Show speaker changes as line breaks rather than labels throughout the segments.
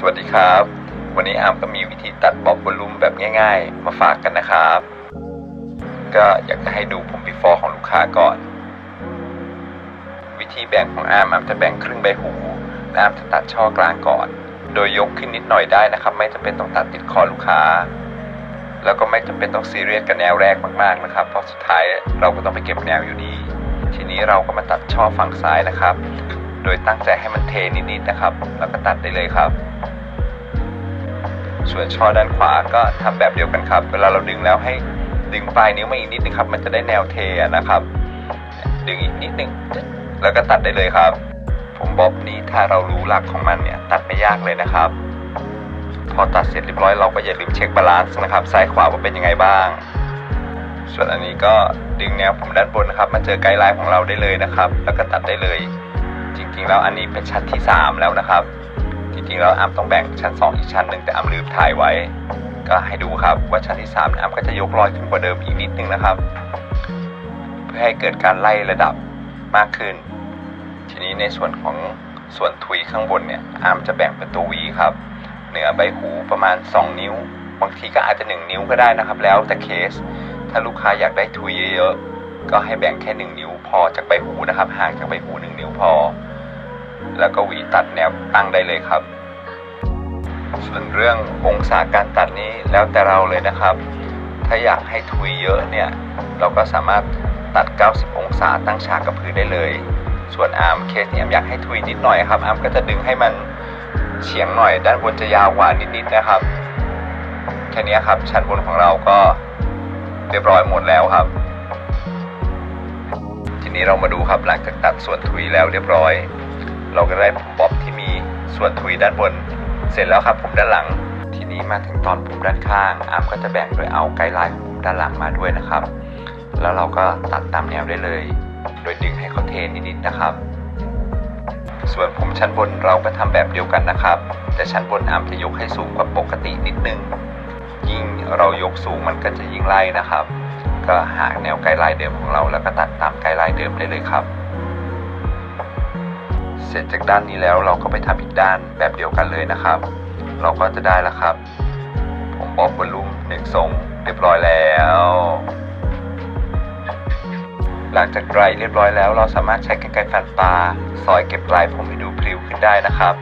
สวัสดีครับ วันนี้อามก็มีวิธีตัดบ๊อบวอลลุ่มแบบง่าย ๆ มาฝากกันนะครับ ก็อยากจะให้ดูผม before ของลูกค้าก่อน วิธีแบ่งของอามอามจะแบ่งครึ่งใบหูและอามจะตัดช่อกลางก่อน โดยยกขึ้นนิดหน่อยได้นะครับ ไม่จำเป็นต้องตัดติดคอลูกค้า แล้วก็ไม่จำเป็นต้องซีเรียสกับแนวแรกมากๆนะครับ เพราะสุดท้ายเราก็ต้องไปเก็บแนวอยู่ดี ทีนี้เราก็มาตัดช่อฝั่งซ้ายนะครับ โดยตั้งใจให้มันเทนิดๆนะครับ แล้วก็ตัดได้เลยครับ ส่วนช่อด้านขวาก็ทำแบบเดียวกันครับ เวลาเราดึงแล้วให้ดึงปลายนิ้วมาอีกนิดนึงครับ มันจะได้แนวเทนะครับ ดึงอีกนิดนึงแล้วก็ตัดได้เลยครับ ผมบ๊อบนี้ถ้าเรารู้หลักของมันเนี่ยตัดไม่ยากเลยนะครับ พอตัดเสร็จเรียบร้อยเราก็อย่าลืมเช็คบาลานซ์นะครับ ซ้ายขวาว่าเป็นยังไงบ้าง ส่วนอันนี้ก็ดึงแนวผมด้านบนนะครับ มาเจอไกด์ไลน์ของเราได้เลยนะครับ แล้วก็ตัดได้เลย จริง ๆ แล้วอันนี้เป็นชั้นที่ 3 แล้วนะครับ จริงๆแล้วอัมต้องแบ่งชั้น 2 อีกชั้นหนึ่งแต่อัมลืมถ่ายไว้ ก็ให้ดูครับว่าชั้นที่3อัมก็จะยกรอยขึ้นกว่าเดิมอีกนิดนึงนะครับ เพื่อให้เกิดการไล่ระดับมากขึ้น ทีนี้ในส่วนของส่วนทุยข้างบนเนี่ยอาร์มจะแบ่งเป็นตัววีครับ เหนือใบหูประมาณ 2 นิ้ว บางทีก็อาจจะ 1 นิ้วก็ได้นะครับ แล้วแต่เคส ถ้าลูกค้าอยากได้ทุยเยอะก็ให้แบ่งแค่ 1 นิ้วพอจากใบหูนะครับห่างจากใบหู 1 นิ้วพอ แล้วก็หวีตัดแนวตั้งได้เลยครับ ส่วนเรื่ององศาการตัดนี้แล้วแต่เราเลยนะครับ ถ้าอยากให้ทุยเยอะเนี่ยเราก็สามารถตัด 90 องศาตั้งฉากกับพื้นได้เลย ส่วนอาร์มเคสเนี้อาร์มอยากให้ทุยนิดหน่อยครับอาร์มก็จะดึงให้มันเฉียงหน่อย ด้านบนจะยาวกว่านิดๆนะครับแค่นี้ครับชั้นบนของเราก็เรียบร้อยหมดแล้วครับ ทีนี้เรามาดูครับหลังจากตัดส่วนทุยแล้วเรียบร้อย เราก็ได้ผมบ๊อบที่มีส่วนทุยด้านบน เสร็จแล้วครับผมด้านหลัง ทีนี้มาถึงตอนผมด้านข้างอาร์มก็จะแบ่งโดยเอาไกด์ไลน์ของผมด้านหลังมาด้วยนะครับ แล้วเราก็ตัดตามแนวได้เลย โดยดึงให้เขาเทนิดๆนะครับ ส่วนผมชั้นบนเราก็ทำแบบเดียวกันนะครับ แต่ชั้นบนอาร์มจะยกให้สูงกว่าปกตินิดนึง ยิ่งเรายกสูงมันก็จะยิ่งไล่นะครับ ก็หาแนวไกด์ไลน์เดิมของเราแล้วก็ตัดตามไกด์ไลน์เดิมได้เลยครับ ร็จจากด้านนี้แล้วเราก็ไปทำอีกด้านแบบเดียวกันเลยนะครับ เราก็จะได้แล้วครับ ผมบ๊อบบอลลุ่มหนึ่งทรงเรียบร้อยแล้ว หลังจากไรเรียบร้อยแล้วเราสามารถใช้กรรไกรฟันปลาซอยเก็บลายผมให้ดูพริ้วขึ้นได้นะครับ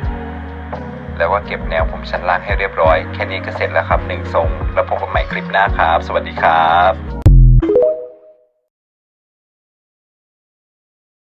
แล้วก็เก็บแนวผมชั้นล่างให้เรียบร้อย แค่นี้ก็เสร็จแล้วครับหนึ่งทรง แล้วพบกันใหม่คลิปหน้าครับ สวัสดีครับ